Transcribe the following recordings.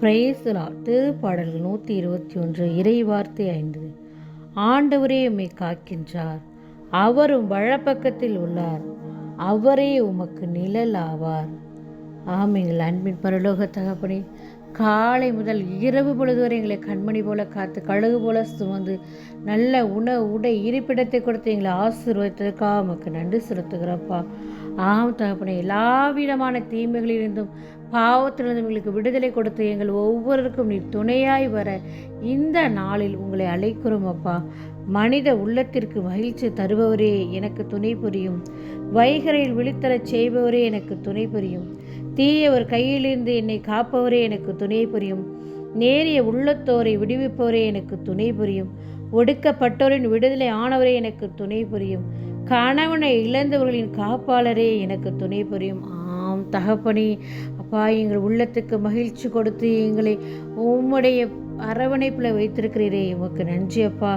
பிரேசலா திருப்பாடல்கள் நூற்றி இருபத்தி ஒன்று இறை வார்த்தை ஐந்து. ஆண்டவரே உம்மை காக்கின்றார் அவரும் வழப்பக்கத்தில் உள்ளார் அவரே உமக்கு நிழல் ஆவார் ஆமைங்கள் அன்பின் பரலோக தகப்பனே காலை முதல் இரவு பொழுது வரை எங்களை கண்மணி போல காத்து கழுகு போல சுமந்து நல்ல உணவு உடை இருப்பிடத்தை கொடுத்து எங்களை ஆசீர்வதித்ததுக்காக உமக்கு நன்றி செலுத்துகிறப்பா ஆம் தகப்பனே எல்லா விதமான தீமைகளிலிருந்தும் பாவத்திலிருந்து எங்களுக்கு விடுதலை கொடுத்து எங்கள் ஒவ்வொருவருக்கும் நீ துணையாய் வர இந்த நாளில் உங்களை அழைக்கிறோம் அப்பா. மனித உள்ளத்திற்கு மகிழ்ச்சி தருபவரே எனக்கு துணை புரியும். வைகரையில் விழித்தரச் செய்பவரே எனக்கு துணை புரியும். தீயவர் கையிலிருந்து என்னை காப்பவரே எனக்கு துணை புரியும். நேரிய உள்ளத்தோரை விடுவிப்பவரே எனக்கு துணை புரியும். ஒடுக்கப்பட்டோரின் விடுதலை ஆனவரே எனக்கு துணை புரியும். கணவனை இழந்தவர்களின் காப்பாளரே எனக்கு துணை புரியும். ஆம் தகப்பனே அப்பா எங்கள் உள்ளத்துக்கு மகிழ்ச்சி கொடுத்து எங்களை உம்முடைய அரவணைப்பில் வைத்திருக்கிறீரே உமக்கு நன்றி அப்பா.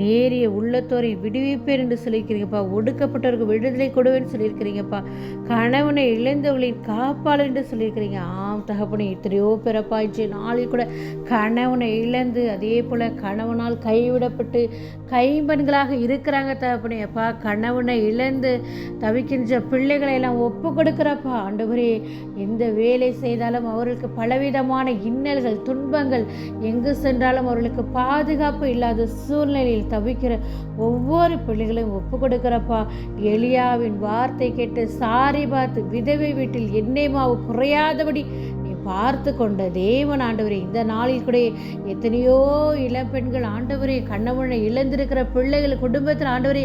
நேரிய உள்ளத்தோரை விடுவிப்பேர் என்று சொல்லியிருக்கிறீங்கப்பா ஒடுக்கப்பட்டவருக்கு விடுதலை கொடுவேன்னு சொல்லியிருக்கிறீங்கப்பா கணவனை இழந்தவளின் காப்பாளர் என்று சொல்லியிருக்கிறீங்க. ஆம் தகப்பனை எத்தனையோ பிறப்பா இன்றைய நாளில் கூட கணவனை இழந்து அதே போல் கணவனால் கைவிடப்பட்டு கைம்பெண்களாக இருக்கிறாங்க தகப்பனே அப்பா. கணவனை இழந்து தவிக்கின்ற பிள்ளைகளை எல்லாம் ஒப்பு கொடுக்குறப்பா ஆண்டவரே எந்த வேலை செய்தாலும் அவர்களுக்கு பலவிதமான இன்னல்கள் துன்பங்கள் எங்க எங்கு சென்றாலும் அவர்களுக்கு பாதுகாப்பு இல்லாத சூழ்நிலையில் தவிக்கிற ஒவ்வொரு பிள்ளைகளையும் ஒப்பு கொடுக்குறப்பா எலியாவின் வார்த்தை கேட்டு சாரி பார்த்து விதவை வீட்டில் எண்ணெய் மாவு குறையாதபடி பார்த்து கொண்ட தேவன் ஆண்டவரே இந்த நாளில் கூட எத்தனையோ இளம்பெண்கள் ஆண்டவரே கண்ணவனை இழந்திருக்கிற பிள்ளைகள் குடும்பத்தில் ஆண்டவரே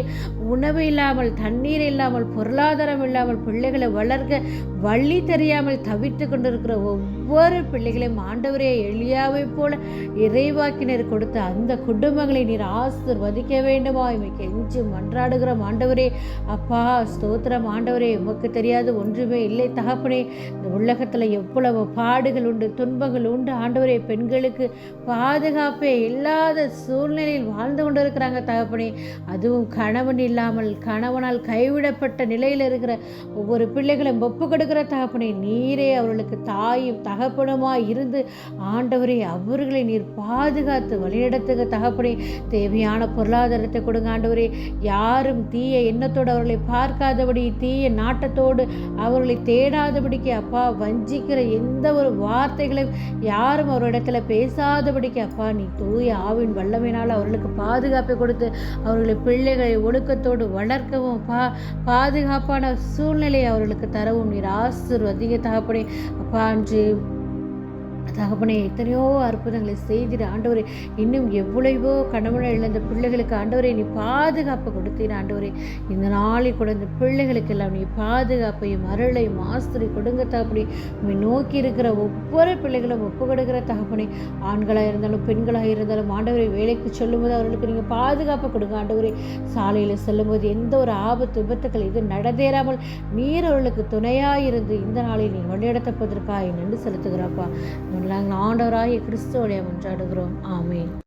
உணவு இல்லாமல் தண்ணீர் இல்லாமல் பொருளாதாரம் இல்லாமல் பிள்ளைகளை வளர்க்க வழி தெரியாமல் தவித்து கொண்டிருக்கிற ஒவ்வொரு பிள்ளைகளையும் ஆண்டவரே எளியாவை போல இறைவாக்கினர் கொடுத்த அந்த குடும்பங்களை நீர் ஆசிர்வதிக்க வேண்டுமா இவை கெஞ்சி மன்றாடுகிறோம் ஆண்டவரே. அப்பா ஸ்தோத்திரம் ஆண்டவரே. உமக்கு தெரியாது ஒன்றுமே இல்லை. தகப்பனே இந்த உலகத்தில் எவ்வளவு பாடுகள் உண்டு துன்பங்கள் உண்டு. ஆண்டவரே பெண்களுக்கு பாதுகாப்பே இல்லாத சூழ்நிலையில் வாழ்ந்து கொண்டு இருக்கிறாங்க தகப்பனே. அதுவும் கணவன் இல்லாமல் கணவனால் கைவிடப்பட்ட நிலையில் இருக்கிற ஒவ்வொரு பிள்ளைகளும் ஒப்பு கொடுக்கிற தகப்பனே நீரே அவர்களுக்கு தாயும் தகப்பனுமாய் இருந்து ஆண்டவரே அவர்களை நீர் பாதுகாத்து வழிநடத்துக தகப்பனே. தேவையான பொருளாதாரத்தை கொடுங்க ஆண்டவரே. யாரும் தீய எண்ணத்தோடு அவர்களை பார்க்காதபடி தீய நாட்டத்தோடு அவர்களை தேடாதபடிக்கு அப்பா வஞ்சிக்கிற எந்த ஒரு வார்த்தைகளையும் யாரும் அவரிடத்துல பேசாதபடிக்கு அப்பா நீ தூய ஆவின் வல்லமையினால் அவர்களுக்கு பாதுகாப்பை கொடுத்து அவர்களை பிள்ளைகளை ஒழுக்கத்தோடு வளர்க்கவும் பா பாதுகாப்பான சூழ்நிலையை அவர்களுக்கு தரவும். நீர் ஆசிர்வதிக தகப்படி அப்பா அன்று தகப்பனே எத்தனையோ அற்புதங்களை செய்திட ஆண்டவரே இன்னும் எவ்வளவோ கணவனை இழந்த பிள்ளைகளுக்கு ஆண்டவரே நீ பாதுகாப்பு கொடுத்தீர் ஆண்டவரே. இந்த நாளில் கூட இந்த பிள்ளைகளுக்கு எல்லாம் நீ பாதுகாப்பையும் அருளையும் ஆசிரி கொடுங்க தகப்பனே. உண்மை நோக்கி இருக்கிற ஒவ்வொரு பிள்ளைகளும் ஒப்பு கொடுக்கிற தகப்பனே. ஆண்களாக இருந்தாலும் பெண்களாக இருந்தாலும் ஆண்டவரை வேலைக்கு சொல்லும்போது அவர்களுக்கு நீங்கள் பாதுகாப்பு கொடுங்க ஆண்டவரே. சாலையில் செல்லும்போது எந்த ஒரு ஆபத்து விபத்துக்கள் இது நடந்தேறாமல் நீர் அவர்களுக்கு துணையாயிருந்து இந்த நாளில் நீ வழிநடத்தப்பதற்காக நன்றி செலுத்துகிறாப்பா நாங்கள் ஆண்டவராகிய கிறிஸ்துவோடைய மன்றாடுகிறோம். ஆமேன்.